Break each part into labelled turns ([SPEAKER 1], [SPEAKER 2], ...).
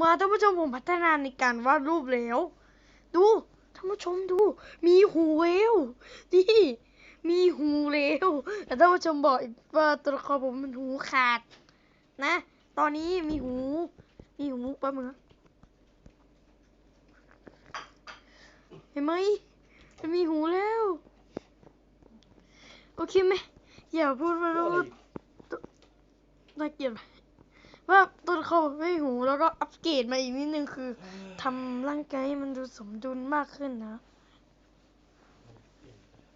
[SPEAKER 1] มาท่านผู้ชมผมพัฒนาในการวาดรูปแล้ว ดูท่านผู้ชมดู มีหูเวลนี่มีหูแล้วแต่ท่านผู้ชมบอกอีกว่าตัวละครผมมันหูขาด นะ ตอนนี้มีหู มีหูแป๊บนึงนะเห็นไหมมันมีหูแล้ว โอเคไหมอย่าพูดว่า
[SPEAKER 2] อะไร
[SPEAKER 1] ว่า
[SPEAKER 2] อีก
[SPEAKER 1] น่าเกลียดไหม ว่าต้นเขาไม่หูแล้วก็อัปเกรดมาอีกนิดนึงคือทำร่างกายให้มันดูสมดุลมากขึ้นนะ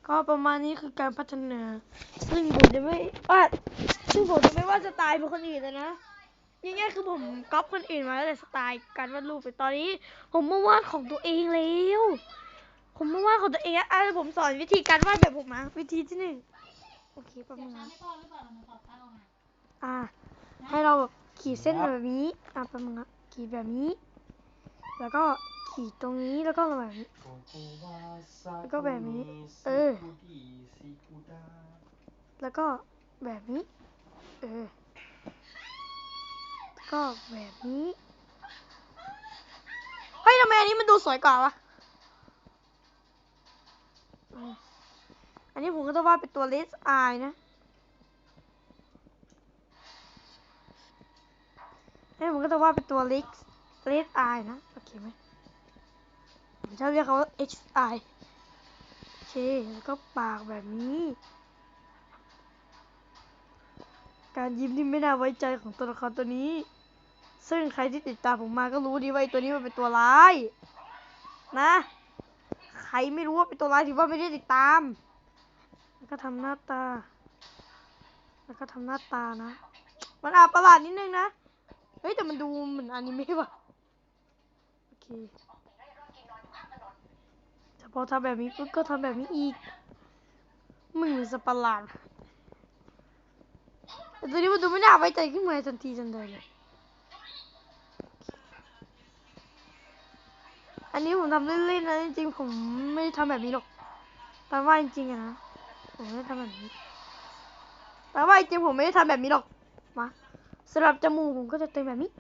[SPEAKER 1] ก็ประมาณนี้คือการพัฒนา ซึ่งผมจะไม่วาดซึ่งผมจะไม่วาดสไตล์เป็นคนอื่นเลยนะง่ายๆคือผมก๊อปคนอื่นมาแล้วแต่สไตล์การวาดรูปไปตอนนี้ ผมมาวาดของตัวเองแล้วผมมาวาดของตัวเองแล้วอะผมสอนวิธีการวาดแบบผมนะวิธีที่หนึ่งโอเคประ
[SPEAKER 3] เสีย
[SPEAKER 1] มาณ
[SPEAKER 3] บ
[SPEAKER 1] นั้น
[SPEAKER 3] ชาร์จไม่พอหรือเปล่า
[SPEAKER 1] ขีดเส้นแบบนี้อะประมาณนั้นขีดแบบนี้ แล้วก็ขีดตรงนี้แล้วก็แบบนี้แล้วก็แบบนี้ เออ แล้วก็แบบนี้ เออแล้วก็แบบนี้ เฮ้ยทำไมอันนี้มันดูสวยกว่าวะ อันนี้ผมก็จะวาดเป็นตัวเลสอนะ นี่ผมก็จะวาดเป็นตัวเล็กเลสไอนะ โอเคไหมผมชอบเรียกเขาว่า H I โอเค แล้วก็ปากแบบนี้ การยิ้มที่ไม่น่าไว้ใจของตัวละครตัวนี้ ซึ่งใครที่ติดตามผมมาก็รู้ดีว่าตัวนี้มันเป็นตัวร้าย นะ ใครไม่รู้ว่าเป็นตัวร้ายถือว่าไม่ได้ติดตาม แล้วก็ทำหน้าตา แล้วก็ทำหน้าตานะ มันอาประหลาดนิดนึงนะ เฮ้ยแต่มันดูเหมือนอนิเมะว่ะโอเคแต่พอทำแบบนี้ปุ๊บก็ทำแบบนี้อีกมึงสตว์ประลาดแต่ตัวนี้มันดูไม่น่าไว้ใจขึ้นมาทันทีทันใดเลยอันนี้ผมทำเล่นๆนะจริงๆผมไม่ได้ทำแบบนี้หรอกแต่ว่าจริงๆอะนะผมไม่ได้ทำแบบนี้แต่ว่าจริงๆผมไม่ได้ทำแบบนี้หรอก สำหรับจมูกผมก็จะเต็มแบบนี้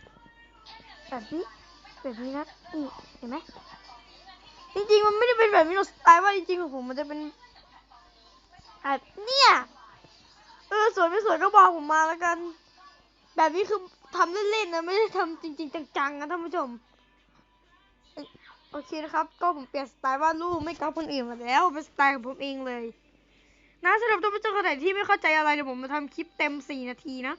[SPEAKER 1] แบบนี้แบบนี้นะนี่เห็นไหมจริงๆมันไม่ได้เป็นแบบนี้หรอกสไตล์ว่าจริงๆของผมมันจะเป็นแบบเนี่ยเออสวยไม่สวยก็บอกผมมาแล้วกัน แบบนี้คือทำเล่นๆนะไม่ได้ทำจริง ๆ จังๆนะท่านผู้ชมโอเคนะครับ ก็ผมเปลี่ยนสไตล์วาดรูปไม่ก๊อปคนอื่นมาแล้วเป็นสไตล์ของผมเองเลย นะสำหรับท่านผู้ชมคนไหนที่ไม่เข้าใจอะไรเดี๋ยวผมมาทำคลิปเต็มสี่นาทีนะ